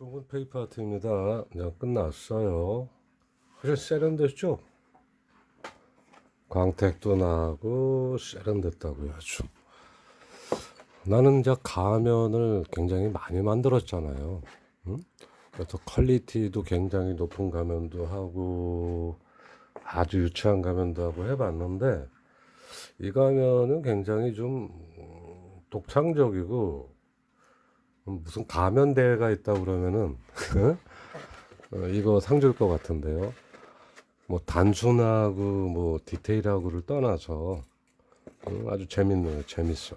좋은 페이퍼 아트입니다. 그냥 끝났어요. 아주 세련됐죠? 광택도 나고 세련됐다고요 아주. 나는 이제 가면을 굉장히 많이 만들었잖아요. 응? 그래서 퀄리티도 굉장히 높은 가면도 하고 아주 유치한 가면도 하고 해봤는데 이 가면은 굉장히 좀 음, 독창적이고 음, 무슨 가면 대회가 있다 그러면은 어, 이거 상 줄 것 같은데요. 뭐 단순하고 뭐 디테일하고를 떠나서 음, 아주 재밌네요. 재밌어.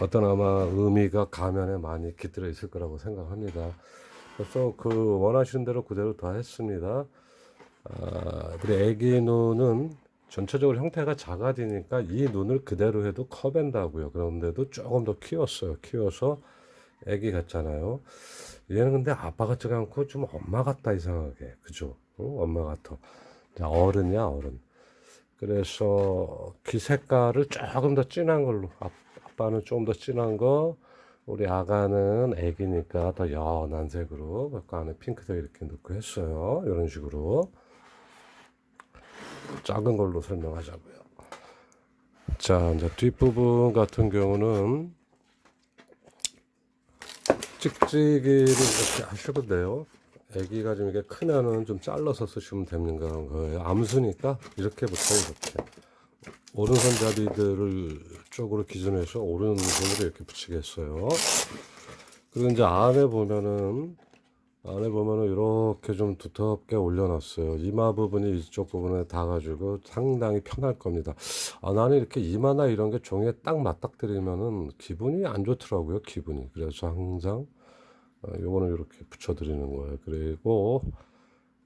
어떤 아마 의미가 가면에 많이 깃들어 있을 거라고 생각합니다. 그래서 그 원하시는 대로 그대로 다 했습니다. 아, 우리 애기 눈은 전체적으로 형태가 작아지니까 이 눈을 그대로 해도 커벤다고요. 그런데도 조금 더 키웠어요. 키워서 애기 같잖아요. 얘는 근데 아빠 같지가 않고 좀 엄마 같다 이상하게. 그죠? 어? 엄마 같아. 자, 어른이야 어른. 그래서 귀 색깔을 조금 더 진한 걸로 아, 아빠는 좀 더 진한 거 우리 아가는 애기니까 더 연한 색으로 그 안에 핑크색 이렇게 넣고 했어요 이런 식으로 작은 걸로 설명하자고요. 자 이제 뒷부분 같은 경우는 찍찍이를 이렇게 하셔도 돼요. 애기가 좀 이게 크면은 좀 잘라서 쓰시면 되는 거예요 암수니까 이렇게 부터 이렇게. 오른손잡이들을 쪽으로 기준해서 오른손으로 이렇게 붙이겠어요. 그리고 이제 안에 보면은 안에 보면은 이렇게 좀 두텁게 올려놨어요. 이마 부분이 이쪽 부분에 닿아가지고 상당히 편할 겁니다. 아, 나는 이렇게 이마나 이런 게 종이에 딱 맞닥뜨리면은 기분이 안 좋더라고요. 기분이. 그래서 항상 어, 요거는 이렇게 붙여드리는 거예요. 그리고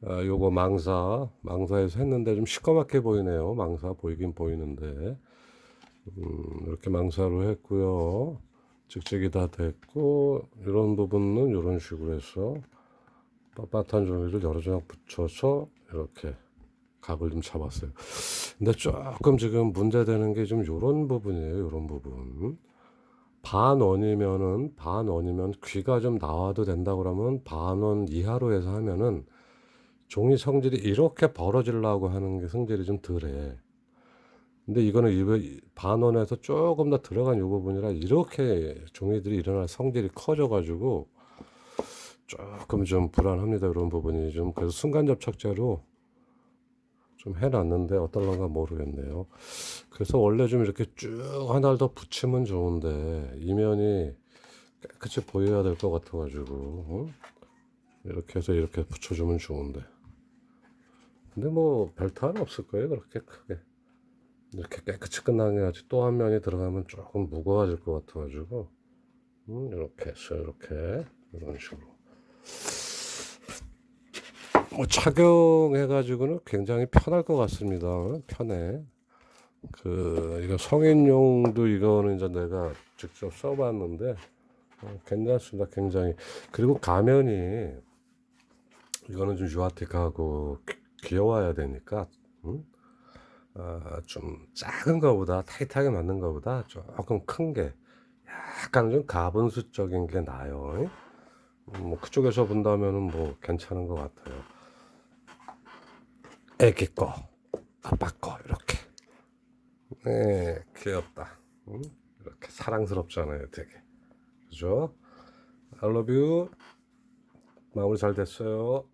아, 요거 망사, 망사에서 했는데 좀 시커멓게 보이네요. 망사 보이긴 보이는데. 음, 이렇게 망사로 했고요. 직직이 다 됐고, 이런 부분은 이런 식으로 해서 빳빳한 종이를 여러 장 붙여서 이렇게 각을 좀 잡았어요. 근데 조금 지금 문제되는 게좀 이런 부분이에요. 이런 부분. 반원이면은, 반원이면 귀가 좀 나와도 된다 그러면 반원 이하로 해서 하면은 종이 성질이 이렇게 벌어지려고 하는 게 성질이 좀 덜해. 근데 이거는 이 반원에서 조금 더 들어간 이 부분이라 이렇게 종이들이 일어날 성질이 커져가지고 조금 좀 불안합니다. 이런 부분이 좀 그래서 순간 접착제로 좀 해놨는데 어떨런가 모르겠네요. 그래서 원래 좀 이렇게 쭉 하나를 더 붙이면 좋은데 이면이 깨끗이 보여야 될 것 같아가지고 어? 이렇게 해서 이렇게 붙여주면 좋은데. 근데 뭐 별 탈은 없을 거예요 그렇게 크게 이렇게 깨끗이 끝나게 하지 또한 면이 들어가면 조금 무거워질 것 같아가지고 음, 이렇게 해서 이렇게 이런 식으로 뭐 착용해가지고는 굉장히 편할 것 같습니다 편해 그 이거 성인용도 이거는 이제 내가 직접 써봤는데 어, 괜찮습니다 굉장히 그리고 가면이 이거는 좀 유아틱하고 귀여워야 되니까 음? 아, 좀 작은 거보다 타이트하게 맞는 거보다 조금 큰 게 약간 좀 가분수적인 게 나아요. 음, 뭐 그쪽에서 본다면은 뭐 괜찮은 것 같아요. 애기 거, 아빠 거 이렇게. 네, 귀엽다. 음? 이렇게 사랑스럽잖아요, 되게. 그죠? I love you. 마무리 잘 됐어요.